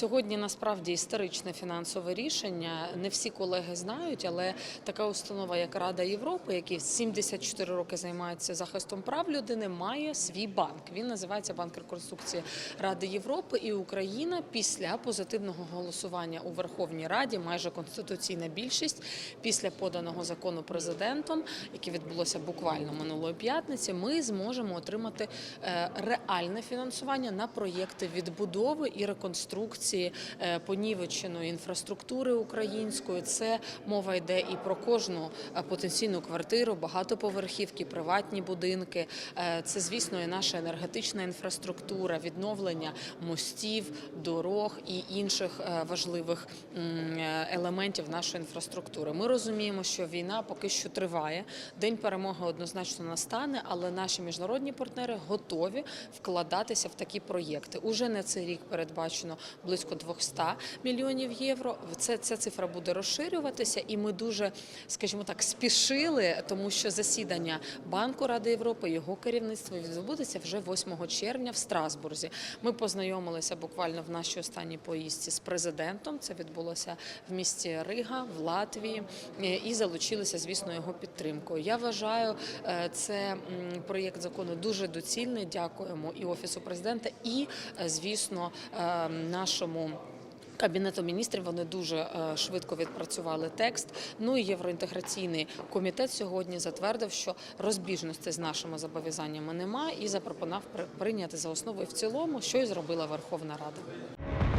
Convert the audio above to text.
Сьогодні насправді історичне фінансове рішення. Не всі колеги знають, але така установа, як Рада Європи, які 74 роки займається захистом прав людини, має свій банк. Він називається Банк реконструкції Ради Європи. І Україна після позитивного голосування у Верховній Раді, майже конституційна більшість, після поданого закону президентом, яке відбулося буквально минулої п'ятниці, ми зможемо отримати е, реальне фінансування на проєкти відбудови і реконструкції е, понівеченої інфраструктури української. Це мова йде і про кожну е, потенційну квартиру, багатоповерхівки, приватні будинки. Е, Це, звісно, і наша енергетична інфраструктура, відновлення мостів, дорог і інших важливих елементів нашої інфраструктури. Ми розуміємо, що війна поки що триває. День перемоги однозначно настане, але наші міжнародні партнери готові вкладатися в такі проєкти. Уже на цей рік передбачено близько 200 мільйонів євро. Це ця цифра буде розширюватися, і ми дуже, скажімо так, спішили, тому що засідання Банку Ради Європи, його керівництво відбудеться вже 8 червня в Страсбурзі. Ми познайомилися буквально в нашій останній поїздці з президентом. Це відбулося в місті Рига в Латвії і залучилися, звісно, його підтримкою. Я вважаю, е, це проєкт закону дуже доцільний. Дякуємо і офісу президента, і е, звісно, е, нашому. Кабінету міністрів вони дуже е, швидко відпрацювали текст. Ну і євроінтеграційний комітет сьогодні затвердив, що розбіжності з нашими зобов'язаннями немає, і запропонував при- прийняти за основу і в цілому, що і зробила Верховна Рада.